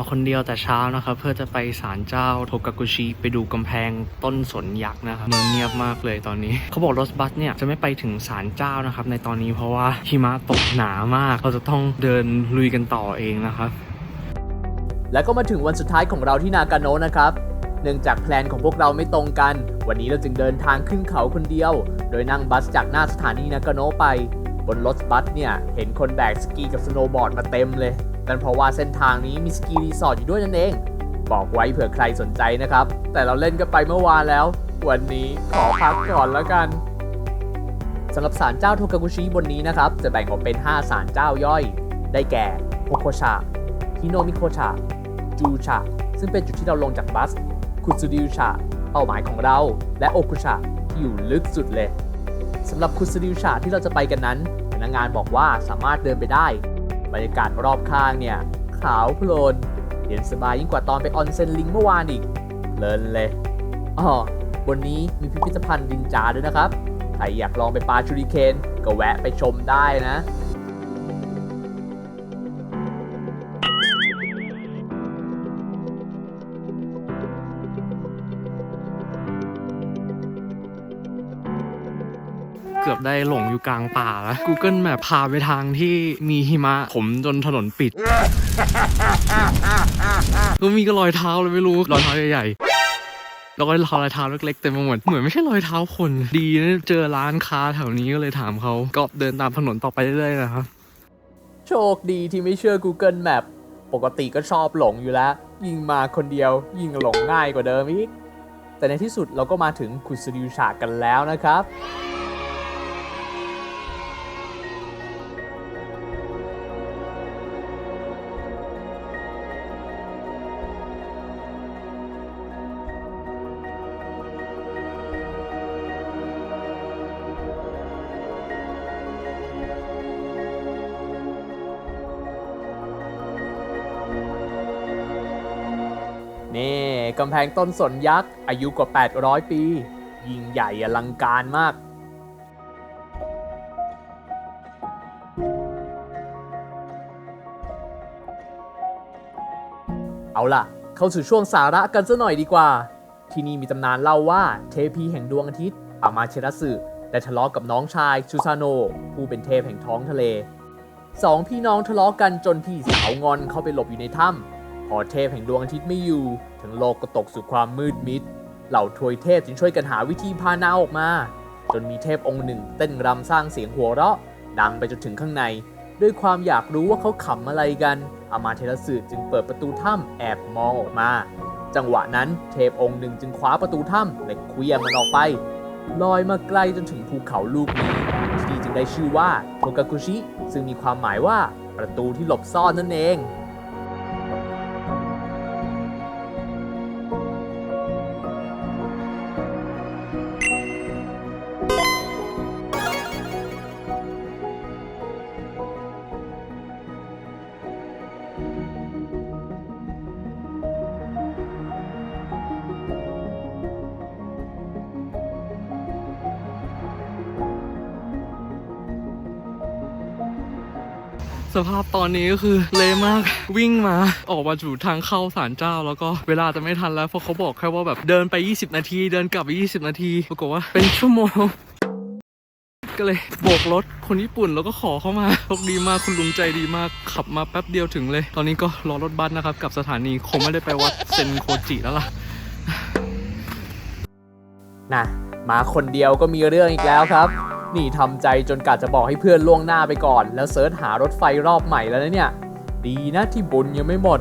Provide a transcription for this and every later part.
มาคนเดียวแต่เช้านะครับ เพื่อจะไปศาลเจ้าโทกากุชิไปดูกำแพงต้นสนยักษ์นะครับเมืองเงียบมากเลยตอนนี้ เขาบอกรถบัสเนี่ยจะไม่ไปถึงศาลเจ้านะครับ ในตอนนี้เพราะว่าหิมะตกหนามาก เราจะต้องเดินลุยกันต่อเองนะครับแล้วก็มาถึงวันสุดท้ายของเราที่นากาโนะนะครับ เนื่องจากแพลนของพวกเราไม่ตรงกัน วันนี้เราจึงเดินทางขึ้นเขาคนเดียว โดยนั่งบัสจากหน้าสถานีนากาโนะไป บนรถบัสเนี่ย เห็นคนแบกสกีกับสโนว์บอร์ดมาเต็มเลย นั่นเพราะว่าเส้นทางนี้มีสกีรีสอร์ทอยู่ด้วยนั่นเอง บอกไว้เผื่อใครสนใจนะครับ แต่เราเล่นกันไปเมื่อวานแล้ว วันนี้ขอพักก่อนแล้วกันสำหรับศาลเจ้าโทกากุชิบนนี้นะครับ จะแบ่งออกเป็น 5ศาลเจ้าย่อย ได้แก่โฮโคชะฮิโนมิโคชะจูชะซึ่งเป็นจุดที่เราลงจากบัส คุซุดิวชะเป้าหมายของเรา และโอคุชะที่อยู่ลึกสุดเลยสำหรับคุซุดิวชะที่เราจะไปกันนั้นพนักงานบอกว่าสามารถเดินไปได้ บรรยากาศรอบข้างเนี่ย ขาวโพลนเย็นสบายยิ่งกว่าตอนไปออนเซ็นลิงเมื่อวานอีกเลินเลยอ๋อบนนี้มีพิพิธภัณฑ์ดินจาด้วยนะครับ ใครอยากลองไปปาชูริเคนก็แวะไปชมได้นะ กือบได้หลงอยู่กลางป่าแล้ว Google Map พาไปทางที่มีหิมะ ผมจนถนนปิดก็มีก็รอยเท้าเลยไม่รู้ รอยเท้าใหญ่ๆแล้วก็รอยเท้าเล็กๆเต็มไปหมด เหมือนไม่ใช่รอยเท้าคน ดีนะเจอร้านค้าแถวนี้ก็เลยถามเขา ก็เดินตามถนนต่อไปเรื่อยๆนะครับ โชคดีที่ไม่เชื่อ Google Map ปกติก็ชอบหลงอยู่แล้ว ยิ่งมาคนเดียวยิ่งหลงง่ายกว่าเดิมอีก แต่ในที่สุดเราก็มาถึงคุซุริวชากันแล้วนะครับ กำแพงต้นสนยักษ์อายุกว่า 800 ปี ยิ่งใหญ่อลังการมาก เอาล่ะ เข้าสู่ช่วงสาระกันซะหน่อยดีกว่า ที่นี่มีตำนานเล่าว่าเทพีแห่งดวงอาทิตย์อามาเชรัสึได้ทะเลาะกับน้องชายชูซาโน ผู้เป็นเทพแห่งท้องทะเลสองพี่น้องทะเลาะกันจนพี่สาวงอนเข้าไปหลบอยู่ในถ้ำ พอเทพแห่งดวงอาทิตย์ไม่อยู่ ทั้งโลกก็ตกสู่ความมืดมิด เหล่าทวยเทพจึงช่วยกันหาวิธีพานาออกมา จนมีเทพองค์หนึ่ง เต้นรำสร้างเสียงหัวเราะ ดังไปจนถึงข้างใน ด้วยความอยากรู้ว่าเขาขำอะไรกัน อามาเทรสึจึงเปิดประตูถ้ำแอบมองออกมา จังหวะนั้นเทพองค์หนึ่งจึงคว้าประตูถ้ำและคลี้ยมันออกไป ลอยมาไกลจนถึงภูเขาลูกนี้ที่จึงได้ชื่อว่าโทกากุชิซึ่งมีความหมายว่าประตูที่หลบซ่อนนั่นเอง ภาพตอนนี้ก็คือเละมาก วิ่งมา ออกมาสู่ทางเข้าศาลเจ้า แล้วก็เวลาจะไม่ทันแล้วเพราะเขาบอกแค่ว่าแบบเดินไป 20 นาที เดินกลับไป 20 นาทีปรากฏว่าเป็นชั่วโมงก็เลยโบกรถคนญี่ปุ่นแล้วก็ขอเข้ามาโชคดีมากคุณลุงใจดีมากขับมาแป๊บเดียวถึงเลย ตอนนี้ก็รอรถบัสนะครับกลับสถานีคงไม่ได้ไปวัดเซนโคจิแล้วล่ะนะมาคนเดียวก็มีเรื่องอีกแล้วครับ นี่ทำใจจนกะจะบอกให้เพื่อนล่วงหน้าไปก่อน แล้วเซิร์ชหารถไฟรอบใหม่แล้วนะเนี่ย ดีนะที่บุญยังไม่หมด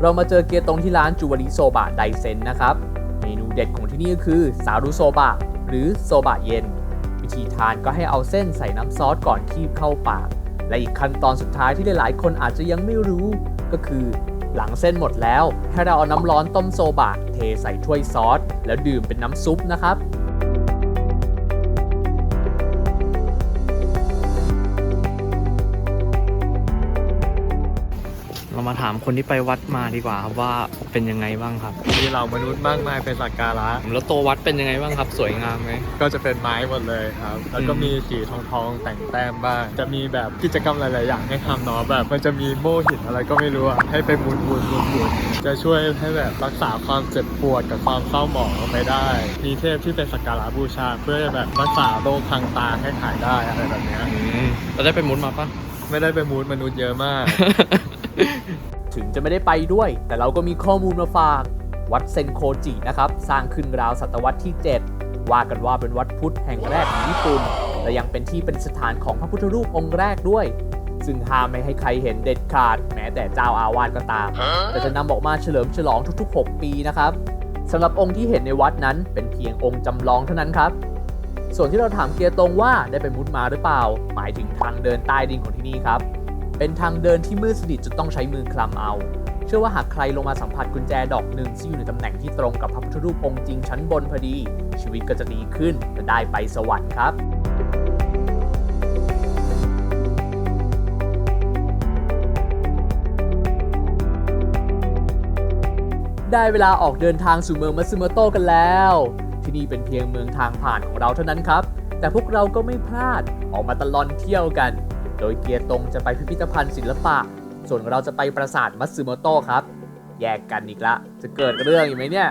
เรามาเจอเกียร์ตรงที่ร้านจูวาริโซบะไดเซนนะครับ เมนูเด็ดของที่นี่ก็คือซารุโซบะ หรือโซบะเย็น วิธีทานก็ให้เอาเส้นใส่น้ำซอสก่อนคีบเข้าปาก และอีกขั้นตอนสุดท้ายที่หลายๆ คนอาจจะยังไม่รู้ก็คือหลังเส้นหมดแล้ว ให้เราเอาน้ำร้อนต้มโซบะเทใส่ถ้วยซอส แล้วดื่มเป็นน้ำซุปนะครับ มาถามคนที่ไปวัดมาดีกว่าครับว่าเป็นยังไงบ้างครับ มีเหล่ามนุษย์มากมายไปสักการะ แล้วตัววัดเป็นยังไงบ้างครับ สวยงามไหม ก็จะเป็นไม้หมดเลยครับ แล้วก็อืมมีสีทองทองๆแต่งแต้มบ้าง จะมีแบบกิจกรรมหลาย ๆ อย่างให้ทำเนาะแบบ มันจะมีโม่หินอะไรก็ไม่รู้อะให้ไปหมุนหมุนหมุนหมุนจะช่วยให้แบบรักษาความเจ็บปวดกับความเศร้าหมองไปได้ มีเทพที่เป็นสักการะบูชา เพื่อแบบรักษาโรคทางตาให้หายได้อะไรแบบเนี้ยอืมเราได้ไปมุดมาปะไม่ได้ไปมูดมนุษย์เยอะมาก ถึงจะไม่ได้ไปด้วย แต่เราก็มีข้อมูลมาฝาก วัดเซนโคจินะครับ สร้างขึ้นราวศตวรรษที่ 7 ว่ากันว่าเป็นวัดพุทธแห่งแรกของญี่ปุ่น และยังเป็นที่เป็นสถานของพระพุทธรูปองค์แรกด้วย ซึ่งห้ามไม่ให้ใครเห็นเด็ดขาด แม้แต่เจ้าอาวาสก็ตาม แต่จะนำออกมาเฉลิมฉลองทุกๆ 6 ปีนะครับสำหรับองค์ที่เห็นในวัดนั้นเป็นเพียงองค์จำลองเท่านั้นครับส่วนที่เราถามเกียร์ตรงว่าได้ไปมุดมาหรือเปล่า หมายถึงทางเดินใต้ดินของที่นี่ครับ เป็นทางเดินที่มืดสนิทจนต้องใช้มือคลำเอา เชื่อว่าหากใครลงมาสัมผัสกุญแจดอกหนึ่งที่อยู่ในตำแหน่งที่ตรงกับพระพุทธรูปองค์จริงชั้นบนพอดี ชีวิตก็จะดีขึ้นและได้ไปสวรรค์ครับได้เวลาออกเดินทางสู่เมืองมัตสึโมโตกันแล้ว ที่นี่เป็นเพียงเมืองทางผ่านของเราเท่านั้นครับ แต่พวกเราก็ไม่พลาดออกมาตลอนเที่ยวกัน โดยเกียร์ตรงจะไปพิพิธภัณฑ์ศิลปะ ส่วนเราจะไปปราสาทมัตสึโมโตะครับ แยกกันอีกละ จะเกิดเรื่องอีกไหมเนี่ย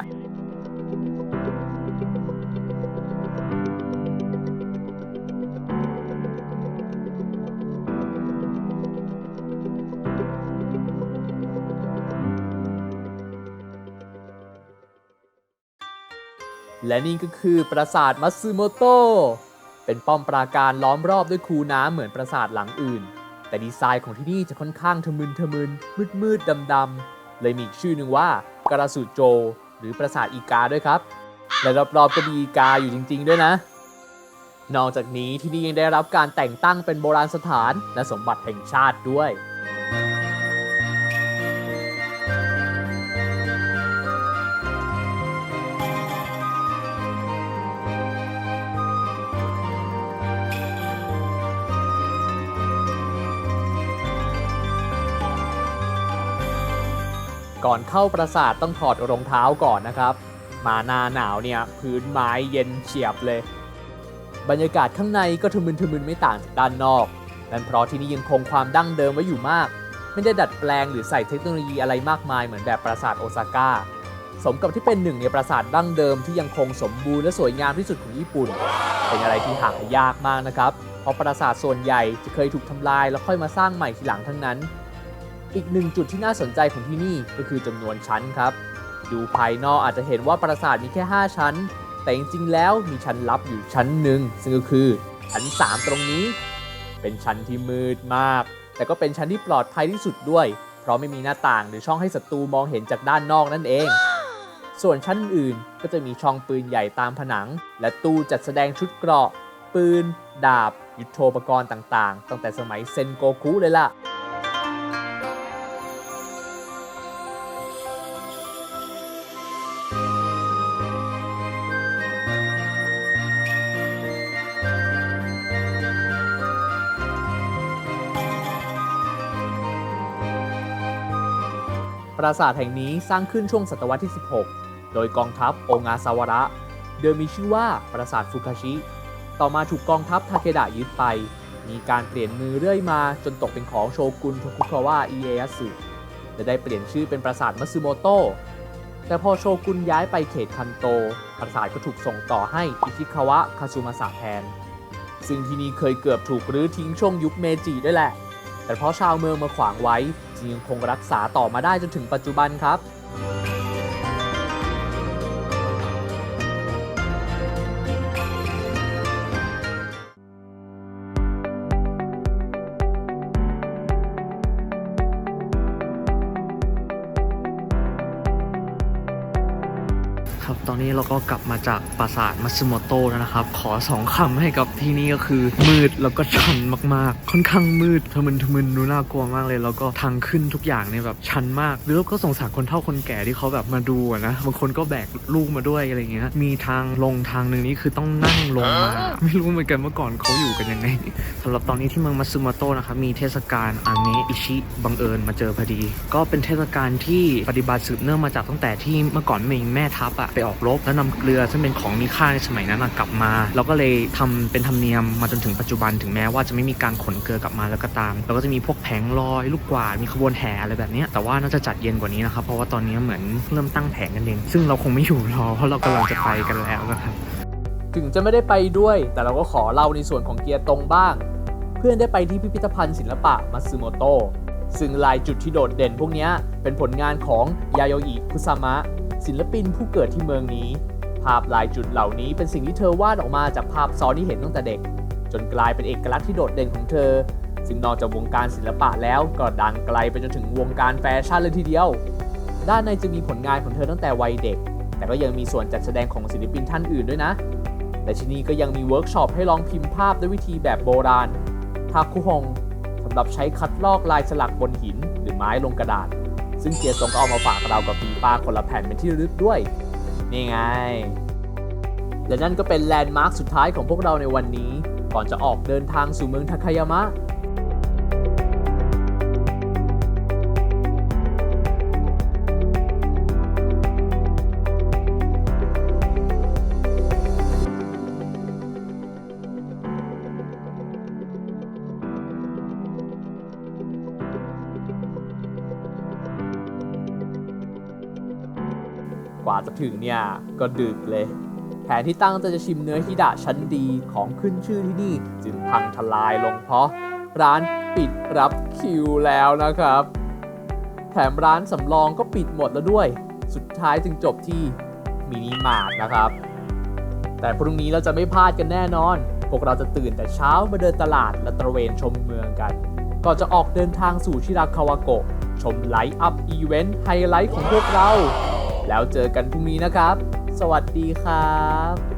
และนี่ก็คือปราสาทมัตสึโมโตะ เป็นป้อมปราการล้อมรอบด้วยคูน้ำเหมือนปราสาทหลังอื่น แต่ดีไซน์ของที่นี่จะค่อนข้างทะมึนทะมึนมืดมืดดำดำๆเลยมีชื่อหนึ่งว่ากระสุโจ หรือปราสาทอีกาด้วยครับ และรอบๆก็มีอีกาอยู่จริง ๆ ด้วยนะ นอกจากนี้ที่นี่ยังได้รับการแต่งตั้งเป็นโบราณสถานและสมบัติแห่งชาติด้วย อนเข้าปราสาทต้องถอดรองเท้าก่อนนะครับ มาหน้าหนาวเนี่ยพื้นไม้เย็นเฉียบเลย บรรยากาศข้างในก็ทะมึนทะมึนไม่ต่างจากด้านนอกนั่นเพราะที่นี่ยังคงความดั้งเดิมไว้อยู่มาก ไม่ได้ดัดแปลงหรือใส่เทคโนโลยีอะไรมากมายเหมือนแบบปราสาทโอซาก้าสมกับที่เป็นหนึ่งในปราสาทดั้งเดิมที่ยังคงสมบูรณ์และสวยงามที่สุดของญี่ปุ่น เป็นอะไรที่หายากมากนะครับ เพราะปราสาทส่วนใหญ่จะเคยถูกทำลายแล้วค่อยมาสร้างใหม่ทีหลังทั้งนั้น อีกหนึ่งจุดที่น่าสนใจของที่นี่ก็คือจำนวนชั้นครับ ดูภายนอกอาจจะเห็นว่าปราสาทมีแค่ 5 ชั้น แต่จริงๆแล้วมีชั้นลับอยู่ชั้นหนึ่งซึ่งก็คือชั้น 3 ตรงนี้ เป็นชั้นที่มืดมาก แต่ก็เป็นชั้นที่ปลอดภัยที่สุดด้วย เพราะไม่มีหน้าต่างหรือช่องให้ศัตรูมองเห็นจากด้านนอกนั่นเอง ส่วนชั้นอื่นก็จะมีช่องปืนใหญ่ตามผนัง และตู้จัดแสดงชุดเกราะ ปืน ดาบ ยุทโธปกรณ์ต่างๆ ตั้งแต่สมัยเซนโกคุเลยล่ะ ราสาทแห่งนี้สร้างขึ้นช่วงศตวรรษที่ 16 โดยกองทัพโองาซาวระ เดิมมีชื่อว่าปราสาทฟุคาชิ ต่อมาถูกกองทัพทาเคดะยึดไป มีการเปลี่ยนมือเรื่อยมาจนตกเป็นของโชกุนโทคุคาวะอิเอยสึและได้เปลี่ยนชื่อเป็นปราสาทมัตสึโมโตะแต่พอโชกุนย้ายไปเขตคันโต ปราสาทก็ถูกส่งต่อให้อิชิคาวะคาซูมาสะแทน ซึ่งที่นี่เคยเกือบถูกรื้อทิ้งช่วงยุคเมจิด้วยแหละ แต่เพราะชาวเมืองมาขวางไว้ ยังคงรักษาต่อมาได้จนถึงปัจจุบันครับ ครับตอนนี้เราก็กลับมาจากปราสาทมัตสึโมโตะแล้วนะครับ ขอสองคำให้กับที่นี่ก็คือ มืดแล้วก็ชันมากๆ ค่อนข้างมืดทะมึนทะมึนดูน่ากลัวมากเลย แล้วก็ทางขึ้นทุกอย่างเนี่ยแบบชันมากหรือก็สงสารคนเฒ่าคนแก่ที่เขาแบบมาดูอะนะบางคนก็แบกลูกมาด้วยอะไรเงี้ยมีทางลงทางหนึ่งนี่คือต้องนั่งลงมา ไม่รู้เหมือนกันเมื่อก่อนเขาอยู่กันยังไงสำหรับตอนนี้ที่เมืองมัตสึโมโตะนะครับมีเทศกาลอาเมอิชิบังเอิญมาเจอพอดี ก็เป็นเทศกาลที่ปฏิบัติสืบเนื่องมาจากตั้งแต่ที่เมื่อก่อนมีแม่ทัพอะไปออกรบแล้วนำเกลือซึ่งเป็นของมีค่าในสมัยนั้นกลับมาแล้วก็เลยทำเป็นธรรมเนียมมาจนถึงปัจจุบันถึงแม้ว่าจะไม่มีการขนเกลือกลับมาแล้วก็ตามแล้วก็จะมีพวกแผงลอยลูกกวาดมีขบวนแห่อะไรแบบนี้แต่ว่าน่าจะจัดเย็นกว่านี้นะครับเพราะว่าตอนนี้เหมือนเริ่มตั้งแผงกันเองซึ่งเราคงไม่อยู่รอเพราะเรากำลังจะไปกันแล้วนะครับถึงจะไม่ได้ไปด้วย แต่เราก็ขอเล่าในส่วนของเกียร์ตรงบ้าง เพื่อนได้ไปที่พิพิธภัณฑ์ศิลปะมัตสึโมโตซึ่งลายจุดที่โดดเด่นพวกนี้เป็นผลงานของยาโยอิคุซามะ ศิลปินผู้เกิดที่เมืองนี้ ภาพลายจุดเหล่านี้เป็นสิ่งที่เธอวาดออกมาจากภาพซ้อนที่เห็นตั้งแต่เด็ก จนกลายเป็นเอกลักษณ์ที่โดดเด่นของเธอ ซึ่งนอกจากวงการศิลปะแล้วก็ดังไกลไปจนถึงวงการแฟชั่นเลยทีเดียว ด้านในจะมีผลงานของเธอตั้งแต่วัยเด็ก แต่ก็ยังมีส่วนจัดแสดงของศิลปินท่านอื่นด้วยนะและที่นี่ก็ยังมีเวิร์กช็อปให้ลองพิมพ์ภาพด้วยวิธีแบบโบราณทาคุฮงสำหรับใช้คัดลอกลายสลักบนหินหรือไม้ลงกระดาษ ซึ่งเกียร์ทรงก็เอามาฝากเรากับปีป้าคนละแผ่นเป็นที่ระลึกด้วย นี่ไง และนั่นก็เป็นแลนด์มาร์คสุดท้ายของพวกเราในวันนี้ ก่อนจะออกเดินทางสู่เมืองทาคายามะ กว่าจะถึงเนี่ยก็ดึกเลย แผนที่ตั้งใจจะชิมเนื้อฮิดะชั้นดีของขึ้นชื่อที่นี่จึงพังทลายลงเพราะร้านปิดรับคิวแล้วนะครับ แถมร้านสำรองก็ปิดหมดแล้วด้วย สุดท้ายจึงจบที่มินิมาร์ทนะครับ แต่พรุ่งนี้เราจะไม่พลาดกันแน่นอน พวกเราจะตื่นแต่เช้ามาเดินตลาดและตระเวนชมเมืองกัน ก่อนจะออกเดินทางสู่ชิราคาวาโกะชมไลฟ์อัพอีเวนต์ไฮไลท์ของพวกเรา แล้วเจอกันพรุ่งนี้นะครับ สวัสดีครับ